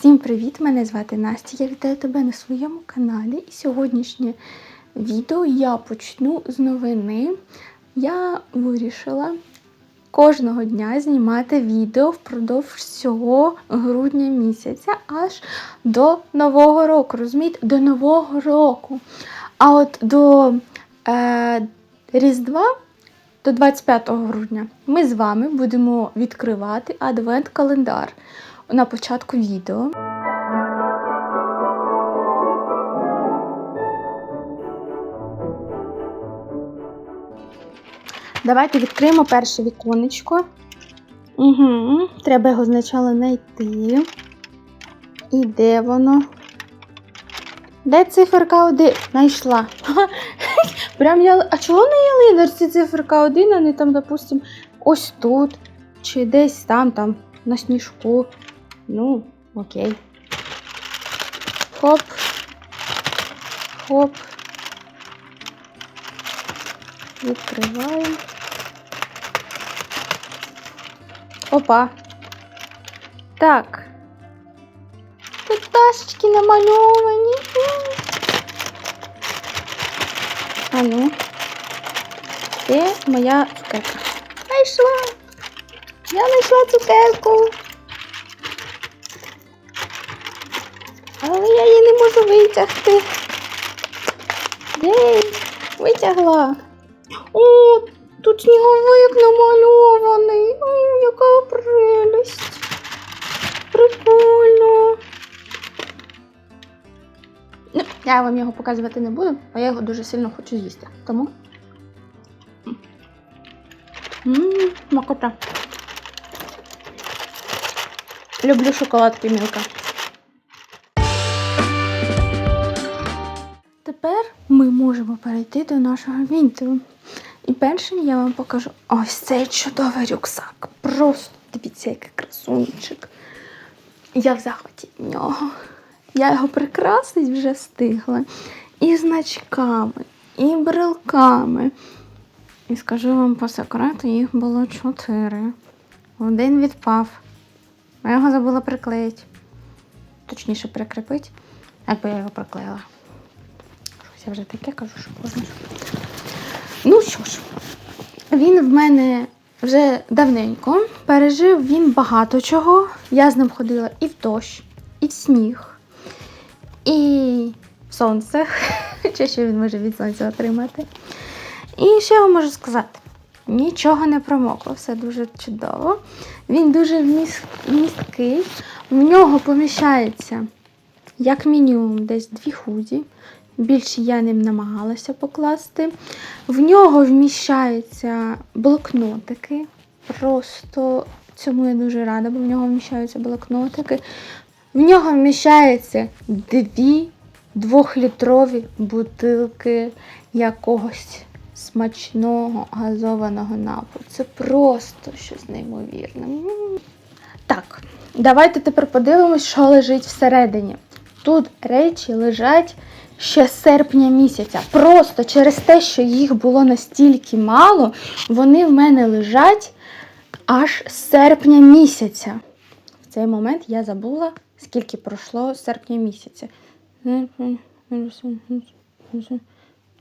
Всім привіт! Мене звати Настя. Я вітаю тебе на своєму каналі. І сьогоднішнє відео я почну з новини. Я вирішила кожного дня знімати відео впродовж всього грудня місяця аж до Нового року. Розумієте? До Нового року. А от до е, Різдва. До 25 грудня ми з вами будемо відкривати адвент-календар на початку відео. Давайте відкриємо перше віконечко. Угу. Треба його спочатку знайти. І де воно? Де циферка 1? Знайшла. Прям я. А чого на ялиночці циферка 1, а не там, допустим, ось тут. Чи десь там, там, на сніжку. Ну, окей. Хоп. Хоп. Відкриваємо. Опа. Так. Пташечки намальовані. А ну. Де моя цукерка? Знайшла. Я знайшла цукерку. Але я її не можу витягти. Єй, витягла. О, тут сніговик намальований. О, яка прелість. Прикольно. Ну, я вам його показувати не буду, а я його дуже сильно хочу з'їсти. Тому. Ммм, макота. Люблю шоколадки мілка. Можемо перейти до нашого відео. І першим я вам покажу ось цей чудовий рюкзак. Просто дивіться, який красунчик. Я в захваті від нього. Я його прикрасить вже встигла. І значками, і брелками. І скажу вам по секрету, їх було чотири. Один відпав. Я його забула приклеїти. Точніше, прикріпити, якби я його приклеїла. Я вже таке кажу, що кожен. Ну що ж, він в мене вже давненько. Пережив він багато чого. Я з ним ходила і в дощ, і в сніг, і в сонце. Чи що він може від сонця отримати. І що я вам можу сказати? Нічого не промокло, все дуже чудово. Він дуже вмісткий. В нього поміщається, як мінімум, десь дві худі. Більше я ним намагалася покласти. В нього вміщаються блокнотики. Просто цьому я дуже рада, бо в нього вміщаються блокнотики. В нього вміщаються дві двохлітрові бутилки якогось смачного газованого напою. Це просто щось неймовірне. Так, давайте тепер подивимось, що лежить всередині. Тут речі лежать ще з серпня місяця. Просто через те, що їх було настільки мало, вони в мене лежать аж з серпня місяця. В цей момент я забула, скільки пройшло з серпня місяця.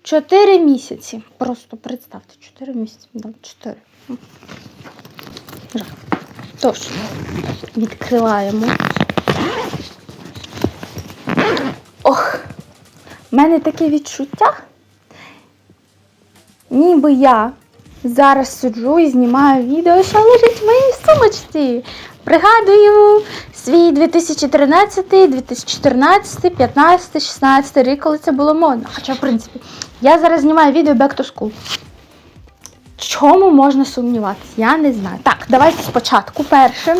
Чотири місяці. Просто представте, чотири місяці. Чотири. Тож, відкриваємо. В мене таке відчуття, ніби я зараз сиджу і знімаю відео, що лежить в моїй сумочці. Пригадую свій 2013, 2014, 15, 16 рік, коли це було модно. Хоча, в принципі, я зараз знімаю відео Back to School. Чому можна сумніватися? Я не знаю. Так, давайте спочатку першим.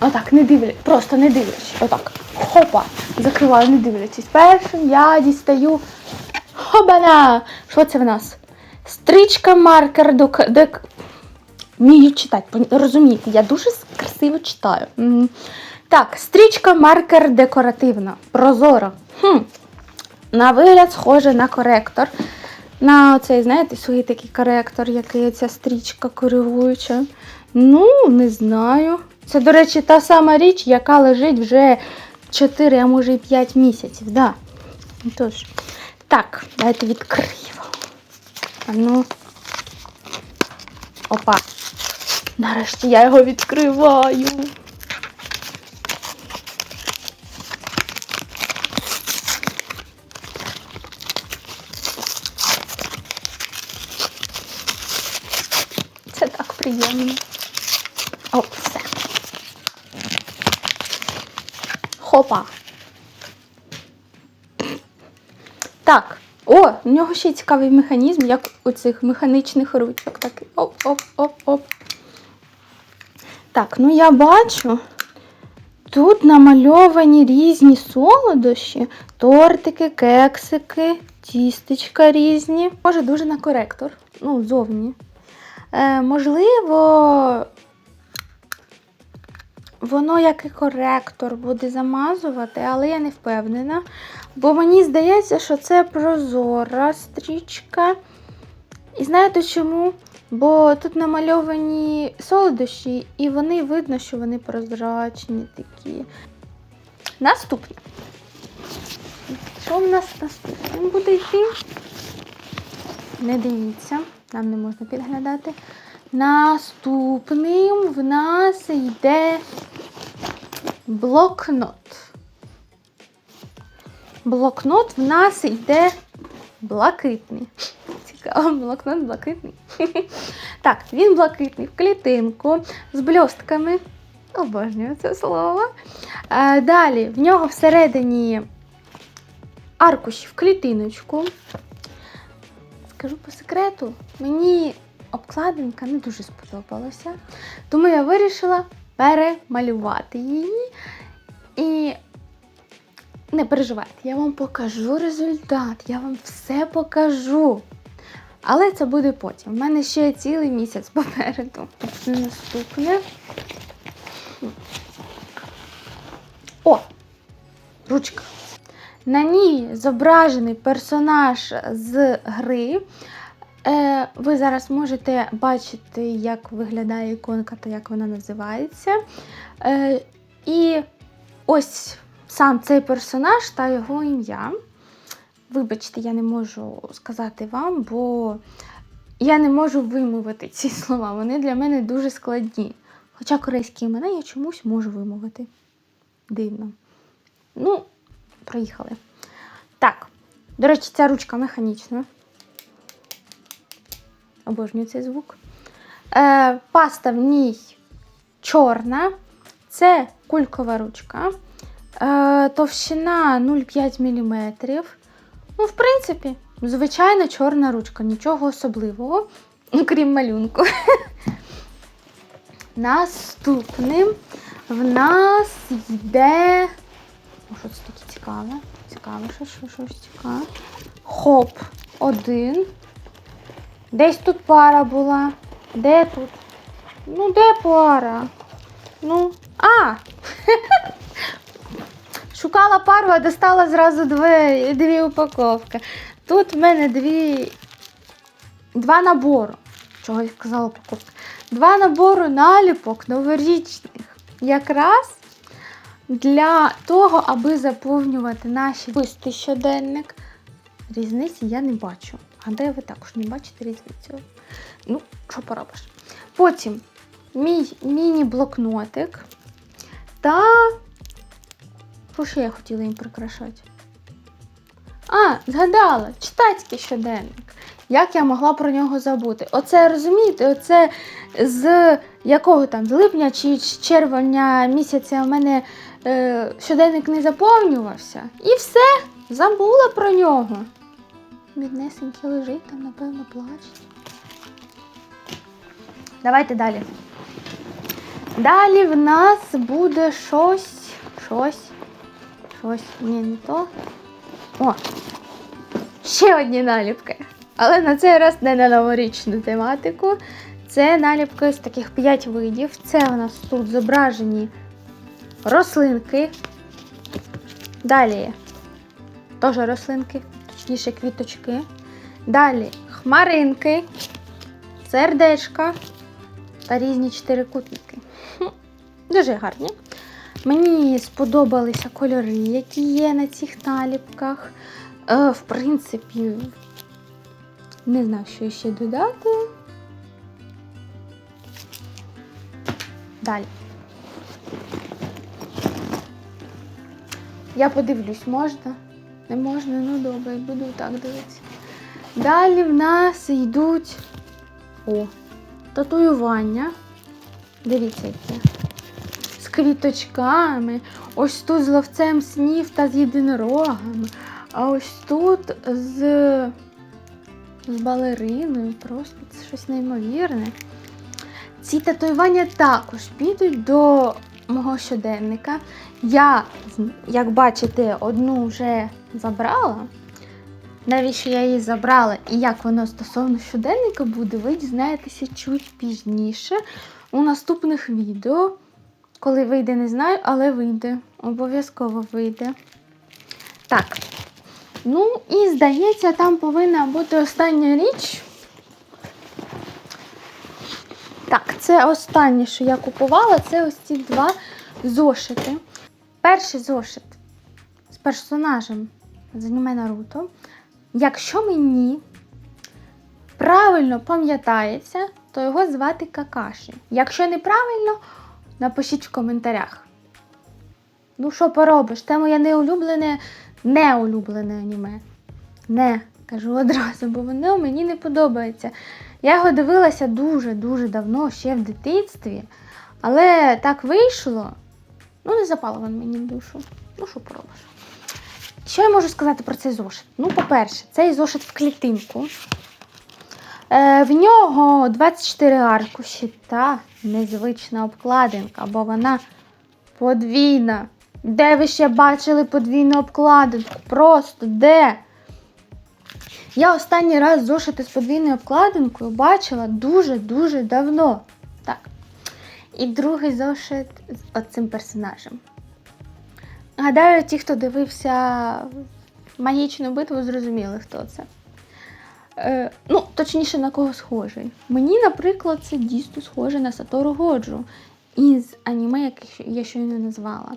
Отак, не дивлячись, просто не дивлячись. Отак. Хопа. Закриваю, не дивлячись. Першим я дістаю. Хобана! Що це в нас? Стрічка маркер до дек. Вмію читати, розумієте, я дуже красиво читаю. Так, стрічка маркер декоративна. Прозора. Хм. На вигляд схоже на коректор. На оцей, знаєте, свій такий коректор, який ця стрічка коригуюча. Ну, не знаю. Це, до речі, та сама річ, яка лежить вже 4, а може і 5 місяців, да. Ну, Тож, так, давайте відкриємо. А ну. Опа. Нарешті я його відкриваю. Це так приємно. О, все. Хопа. Так. О, у нього ще цікавий механізм, як у цих механічних ручок. Так, оп-оп-оп-оп. Так, ну я бачу. Тут намальовані різні солодощі, тортики, кексики, тістечка різні. Може, дуже на коректор. Ну, зовні. Е, можливо, воно як і коректор буде замазувати, але я не впевнена. Бо мені здається, що це прозора стрічка. І знаєте чому? Бо тут намальовані солодощі, і вони видно, що вони прозрачні такі. Наступне. Що в нас наступне буде йти? Не дивіться, нам не можна підглядати. Наступним в нас йде блокнот. Блокнот в нас йде блакитний. Цікаво, блокнот блакитний. Так, він блакитний в клітинку з бльостками. Обожнюю це слово. Е, Далі в нього всередині аркуші в клітиночку. Скажу по секрету, мені обкладинка не дуже сподобалася, тому я вирішила перемалювати її. І не переживайте, я вам покажу результат, я вам все покажу. Але це буде потім. У мене ще цілий місяць попереду. Наступне. О! Ручка. На ній зображений персонаж з гри. Е, ви зараз можете бачити, як виглядає іконка та як вона називається. Е, і ось сам цей персонаж та його ім'я. Вибачте, я не можу сказати вам, бо я не можу вимовити ці слова. Вони для мене дуже складні. Хоча корейські імена я чомусь можу вимовити. Дивно. Ну, проїхали. Так, до речі, ця ручка механічна. Обожнюю цей звук. Е, паста в ній чорна. Це кулькова ручка. Е, товщина 0,5 мм. Ну, в принципі, звичайна чорна ручка, нічого особливого, крім малюнку. Наступним в нас йде. О, що це таке цікаве? Цікаве, що, що, цікаве. Хоп, один. Десь тут пара була. Де тут? Ну, де пара? Ну, а! Шукала пару, а достала зразу дві, дві упаковки. Тут в мене дві, два набору. Чого я сказала упаковка? Два набору наліпок новорічних. Якраз для того, аби заповнювати наші листи щоденник. Різниці я не бачу. А де ви також не бачите різницю? Ну, що поробиш? Потім мій міні-блокнотик та. Що ще я хотіла їм прикрашати? А, згадала, читацький щоденник. Як я могла про нього забути? Оце розумієте, оце з якого там, з липня чи з червня місяця у мене е, щоденник не заповнювався. І все, забула про нього. Біднесенький лежить там, напевно, плаче. Давайте далі. Далі в нас буде щось, щось, щось, ні, не то. О, ще одні наліпки. Але на цей раз не на новорічну тематику. Це наліпки з таких 5 видів. Це у нас тут зображені рослинки. Далі теж рослинки, точніше квіточки. Далі хмаринки, сердечка та різні чотирикутники. Дуже гарні. Мені сподобалися кольори, які є на цих наліпках. Е, в принципі, не знаю, що ще додати. Далі. Я подивлюсь, можна? Не можна, ну добре, буду так дивитися. Далі в нас йдуть о, татуювання. Дивіться, які. З квіточками. Ось тут з ловцем снів та з єдинорогами. А ось тут з, з балериною. Просто це щось неймовірне. Ці татуювання також підуть до мого щоденника. Я, як бачите, одну вже забрала. Навіщо я її забрала і як воно стосовно щоденника буде, ви дізнаєтеся чуть пізніше у наступних відео. Коли вийде, не знаю, але вийде. Обов'язково вийде. Так. Ну, і здається, там повинна бути остання річ. Так, це останнє, що я купувала, це ось ці два зошити. Перший зошит з персонажем з аніме Наруто. Якщо мені правильно пам'ятається, то його звати Какаші. Якщо неправильно, напишіть в коментарях. Ну, що поробиш? Це моє неулюблене, неулюблене аніме. Не, кажу одразу, бо воно мені не подобається. Я його дивилася дуже-дуже давно, ще в дитинстві. Але так вийшло. Ну, не запало він мені в душу. Ну, що поробиш? Що я можу сказати про цей зошит? Ну, по-перше, цей зошит в клітинку. Е, в нього 24 аркуші та незвична обкладинка, бо вона подвійна. Де ви ще бачили подвійну обкладинку? Просто де? Я останній раз зошити з подвійною обкладинкою бачила дуже-дуже давно. І другий зошит з оцим персонажем. Гадаю, ті, хто дивився магічну битву, зрозуміли, хто це. Е, ну, точніше, на кого схожий. Мені, наприклад, це дійсно схоже на Сатору Годжу із аніме, яке я щойно назвала.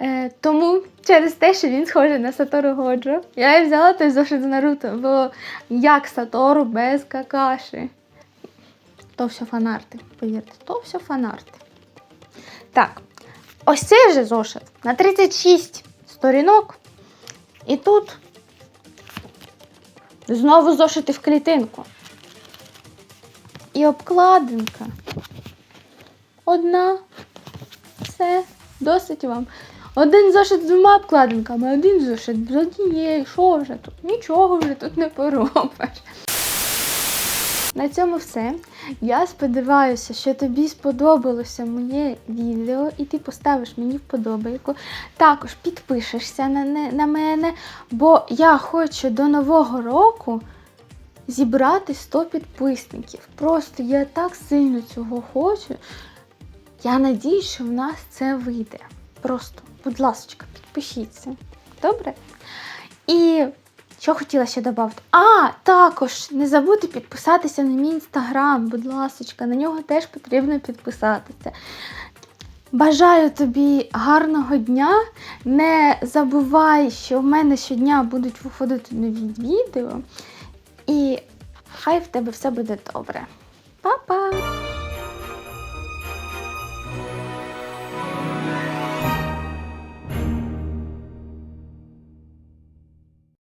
Е, тому через те, що він схожий на Сатору Годжо, я і взяла той зошит з Наруто, бо як Сатору без какаші. То все фанарти, повірте, то все фанарти. Так, ось цей же зошит на 36 сторінок. І тут знову зошити в клітинку. І обкладинка. Одна. Все, досить вам. Один зошит з двома обкладинками, один зошит з однією. Що вже тут? Нічого вже тут не поробиш. На цьому все. Я сподіваюся, що тобі сподобалося моє відео, і ти поставиш мені вподобайку. Також підпишешся на, на мене, бо я хочу до Нового року зібрати 100 підписників. Просто я так сильно цього хочу. Я надію, що в нас це вийде. Просто, будь ласка, підпишіться. Добре? І що хотіла ще додати? А, також не забудьте підписатися на мій інстаграм, будь ласка, на нього теж потрібно підписатися. Бажаю тобі гарного дня. Не забувай, що в мене щодня будуть виходити нові відео. І хай в тебе все буде добре. Па-па!